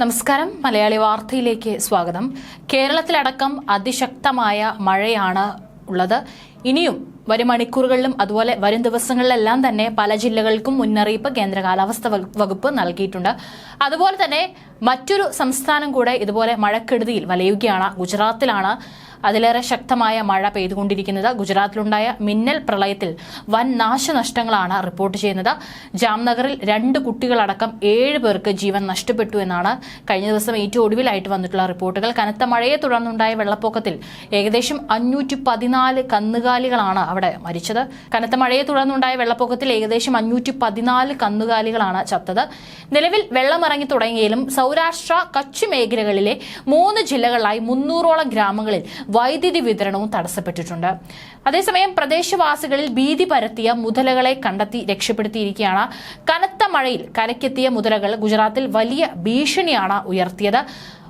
നമസ്കാരം. മലയാളി വാർത്തയിലേക്ക് സ്വാഗതം. കേരളത്തിലടക്കം അതിശക്തമായ മഴയാണ് ഉള്ളത്. ഇനിയും വരും മണിക്കൂറുകളിലും അതുപോലെ വരും ദിവസങ്ങളിലെല്ലാം തന്നെ പല ജില്ലകൾക്കും മുന്നറിയിപ്പ് കേന്ദ്ര കാലാവസ്ഥ വകുപ്പ് നൽകിയിട്ടുണ്ട്. അതുപോലെ തന്നെ മറ്റൊരു സംസ്ഥാനം കൂടെ ഇതുപോലെ മഴക്കെടുതിയിൽ വലയുകയാണ്. ഗുജറാത്തിലാണ്. അതിലേറെ ശക്തമായ മഴ പെയ്തുകൊണ്ടിരിക്കുന്നത് ഗുജറാത്തിലുണ്ടായ മിന്നൽ പ്രളയത്തിൽ വൻ നാശനഷ്ടങ്ങളാണ് റിപ്പോർട്ട് ചെയ്യുന്നത്. ജാംനഗറിൽ രണ്ട് കുട്ടികളടക്കം ഏഴ് പേർക്ക് ജീവൻ നഷ്ടപ്പെട്ടു എന്നാണ് കഴിഞ്ഞ ദിവസം ഏറ്റവും ഒടുവിലായിട്ട് വന്നിട്ടുള്ള റിപ്പോർട്ടുകൾ. കനത്ത മഴയെ തുടർന്നുണ്ടായ വെള്ളപ്പൊക്കത്തിൽ ഏകദേശം അഞ്ഞൂറ്റി പതിനാല് കന്നുകാലികളാണ് അവിടെ മരിച്ചത്. കനത്ത മഴയെ തുടർന്നുണ്ടായ വെള്ളപ്പൊക്കത്തിൽ ഏകദേശം അഞ്ഞൂറ്റി പതിനാല് കന്നുകാലികളാണ് ചത്തത്. നിലവിൽ വെള്ളമിറങ്ങി തുടങ്ങിയാലും സൗരാഷ്ട്ര കച്ച് മേഖലകളിലെ മൂന്ന് ജില്ലകളിലായി മുന്നൂറോളം ഗ്രാമങ്ങളിൽ വൈദ്യുതി വിതരണവും തടസ്സപ്പെട്ടിട്ടുണ്ട്. അതേസമയം പ്രദേശവാസികളിൽ ഭീതി പരത്തിയ മുതലകളെ കണ്ടെത്തി രക്ഷപ്പെടുത്തിയിരിക്കുകയാണ്. കനത്ത മഴയിൽ കരക്കെത്തിയ മുതലകൾ ഗുജറാത്തിൽ വലിയ ഭീഷണിയാണ് ഉയർത്തിയത്.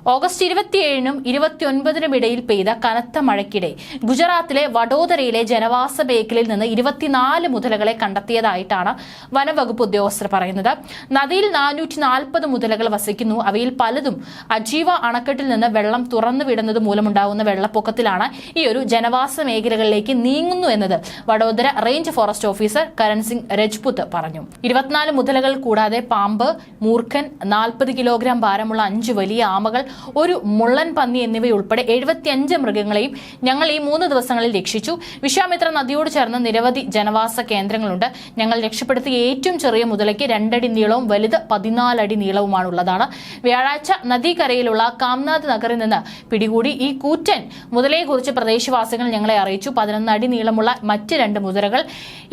ഓഗസ്റ്റ് ഇരുപത്തിയേഴിനും ഇരുപത്തിയൊൻപതിനും ഇടയിൽ പെയ്ത കനത്ത മഴയ്ക്കിടെ ഗുജറാത്തിലെ വഡോദരയിലെ ജനവാസ മേഖലയിൽ നിന്ന് ഇരുപത്തിനാല് മുതലകളെ കണ്ടെത്തിയതായിട്ടാണ് വനംവകുപ്പ് ഉദ്യോഗസ്ഥർ പറയുന്നത്. നദിയിൽ നാനൂറ്റി നാൽപ്പത് മുതലകൾ വസിക്കുന്നു. അവയിൽ പലതും അജീവ അണക്കെട്ടിൽ നിന്ന് വെള്ളം തുറന്നു വിടുന്നത് മൂലമുണ്ടാകുന്ന വെള്ളപ്പൊക്കത്തിലാണ് ഈ ഒരു ജനവാസ മേഖലകളിലേക്ക് നീങ്ങുന്നു എന്നത്. Vadodara range forest officer Karan Singh Rajput പറഞ്ഞു. ഇരുപത്തിനാല് മുതലകൾ കൂടാതെ പാമ്പ് മൂർഖൻ നാൽപ്പത് കിലോഗ്രാം ഭാരമുള്ള അഞ്ച് വലിയ ആമകൾ ഒരു മുള്ളൻ പന്നി എന്നിവയുൾപ്പെടെ എഴുപത്തിയഞ്ച് മൃഗങ്ങളെയും ഞങ്ങൾ ഈ മൂന്ന് ദിവസങ്ങളിൽ രക്ഷിച്ചു. വിശ്വാമിത്ര നദിയോട് ചേർന്ന് നിരവധി ജനവാസ കേന്ദ്രങ്ങളുണ്ട്. ഞങ്ങൾ രക്ഷപ്പെടുത്തിയ ഏറ്റവും ചെറിയ മുതലയ്ക്ക് രണ്ടടി നീളവും വലുത് പതിനാലടി നീളവുമാണുള്ളതാണ്. വ്യാഴാഴ്ച നദീകരയിലുള്ള കാംനാഥ് നഗറിൽ നിന്ന് പിടികൂടി ഈ കൂറ്റൻ മുതലയെക്കുറിച്ച് പ്രദേശവാസികൾ ഞങ്ങളെ അറിയിച്ചു. പതിനൊന്ന് അടി നീളമുള്ള മറ്റ് രണ്ട് മുതലകൾ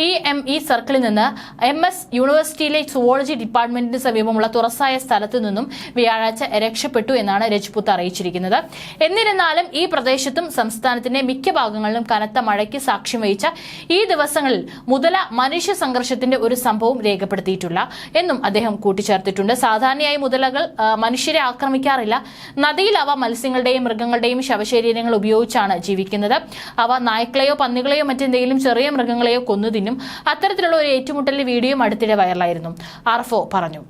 ഇ എം ഇ സർക്കിളിൽ നിന്ന് എം എസ് യൂണിവേഴ്സിറ്റിയിലെ സുവോളജി ഡിപ്പാർട്ട്മെന്റിന് സമീപമുള്ള തുറസായ സ്ഥലത്തു നിന്നും വ്യാഴാഴ്ച രക്ഷപ്പെട്ടു എന്നാണ് രജ്പുത്ത് അറിയിച്ചിരിക്കുന്നത്. എന്നിരുന്നാലും ഈ പ്രദേശത്തും സംസ്ഥാനത്തിന്റെ മിക്ക ഭാഗങ്ങളിലും കനത്ത മഴയ്ക്ക് സാക്ഷ്യം വഹിച്ച ഈ ദിവസങ്ങളിൽ മുതല മനുഷ്യ സംഘർഷത്തിന്റെ ഒരു സംഭവം രേഖപ്പെടുത്തിയിട്ടില്ല എന്നും അദ്ദേഹം കൂട്ടിച്ചേർത്തിട്ടുണ്ട്. സാധാരണയായി മുതലകൾ മനുഷ്യരെ ആക്രമിക്കാറില്ല. നദിയിൽ അവ മത്സ്യങ്ങളുടെയും മൃഗങ്ങളുടെയും ശവശരീരങ്ങൾ ഉപയോഗിച്ചാണ് ജീവിക്കുന്നത്. അവ നായ്ക്കളെയോ പന്നികളെയോ മറ്റെന്തെങ്കിലും ചെറിയ മൃഗങ്ങളെയോ കൊന്നു തിന്നും. അത്തരത്തിലുള്ള ഒരു ഏറ്റുമുട്ടലിന്റെ വീഡിയോയും അടുത്തിടെ വൈറലായിരുന്നു. ആർഫോ പറഞ്ഞു.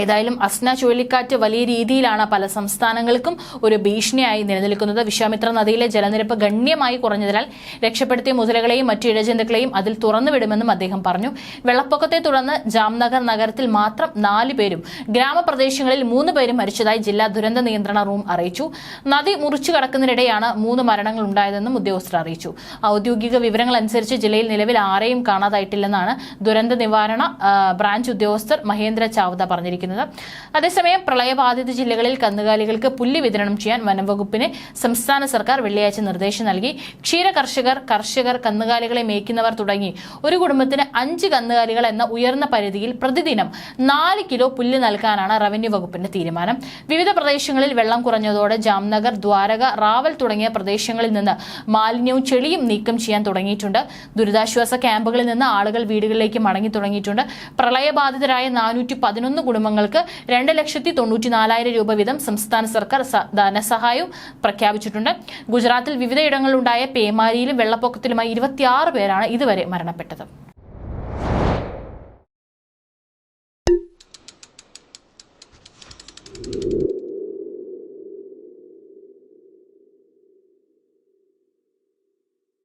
ഏതായാലും അസ്ന ചുഴലിക്കാറ്റ് വലിയ രീതിയിലാണ് പല സംസ്ഥാനങ്ങൾക്കും ഒരു ഭീഷണിയായി നിലനിൽക്കുന്നത്. വിശ്വാമിത്ര നദിയിലെ ജലനിരപ്പ് ഗണ്യമായി കുറഞ്ഞതിനാൽ രക്ഷപ്പെടുത്തിയ മുതലകളെയും മറ്റു ഇഴജന്തുക്കളെയും അതിൽ തുറന്നുവിടുമെന്നും അദ്ദേഹം പറഞ്ഞു. വെള്ളപ്പൊക്കത്തെ തുടർന്ന് ജാംനഗർ നഗരത്തിൽ മാത്രം നാല് പേരും ഗ്രാമപ്രദേശങ്ങളിൽ മൂന്ന് പേരും മരിച്ചതായി ജില്ലാ ദുരന്ത നിയന്ത്രണ റൂം അറിയിച്ചു. നദി മുറിച്ചു കടക്കുന്നതിനിടെയാണ് മൂന്ന് മരണങ്ങൾ ഉണ്ടായതെന്നും ഉദ്യോഗസ്ഥർ അറിയിച്ചു. ഔദ്യോഗിക വിവരങ്ങൾ അനുസരിച്ച് ജില്ലയിൽ നിലവിൽ ആരെയും കാണാതായിട്ടില്ലെന്നാണ് ദുരന്ത നിവാരണ ബ്രാഞ്ച് ഉദ്യോഗസ്ഥർ മഹേന്ദ്ര ചാവദ പറഞ്ഞിരിക്കുന്നത്. അതേസമയം പ്രളയബാധിത ജില്ലകളിൽ കന്നുകാലികൾക്ക് പുല്ല് വിതരണം ചെയ്യാൻ വനംവകുപ്പിന് സംസ്ഥാന സർക്കാർ വെള്ളിയാഴ്ച നിർദ്ദേശം നൽകി. ക്ഷീര കർഷകർ കർഷകർ കന്നുകാലികളെ മേയ്ക്കുന്നവർ തുടങ്ങി. ഒരു കുടുംബത്തിന് അഞ്ച് കന്നുകാലികൾ എന്ന ഉയർന്ന പരിധിയിൽ പ്രതിദിനം നാല് കിലോ പുല്ല് നൽകാനാണ് റവന്യൂ വകുപ്പിന്റെ തീരുമാനം. വിവിധ പ്രദേശങ്ങളിൽ വെള്ളം കുറഞ്ഞതോടെ ജാംനഗർ ദ്വാരക റാവൽ തുടങ്ങിയ പ്രദേശങ്ങളിൽ നിന്ന് മാലിന്യവും ചെളിയും നീക്കം ചെയ്യാൻ തുടങ്ങിയിട്ടുണ്ട്. ദുരിതാശ്വാസ ക്യാമ്പുകളിൽ നിന്ന് ആളുകൾ വീടുകളിലേക്ക് മടങ്ങി തുടങ്ങിയിട്ടുണ്ട്. പ്രളയബാധിതരായ നാനൂറ്റി പതിനൊന്ന് കുടുംബങ്ങൾക്ക് രണ്ട് ലക്ഷത്തി തൊണ്ണൂറ്റി നാലായിരം രൂപ വീതം സംസ്ഥാന സർക്കാർ ധനസഹായവും പ്രഖ്യാപിച്ചിട്ടുണ്ട്. ഗുജറാത്തിൽ വിവിധയിടങ്ങളിലുണ്ടായ പേമാരിയിലും വെള്ളപ്പൊക്കത്തിലുമായി ഇരുപത്തിയാറ് പേരാണ് ഇതുവരെ മരണപ്പെട്ടത്.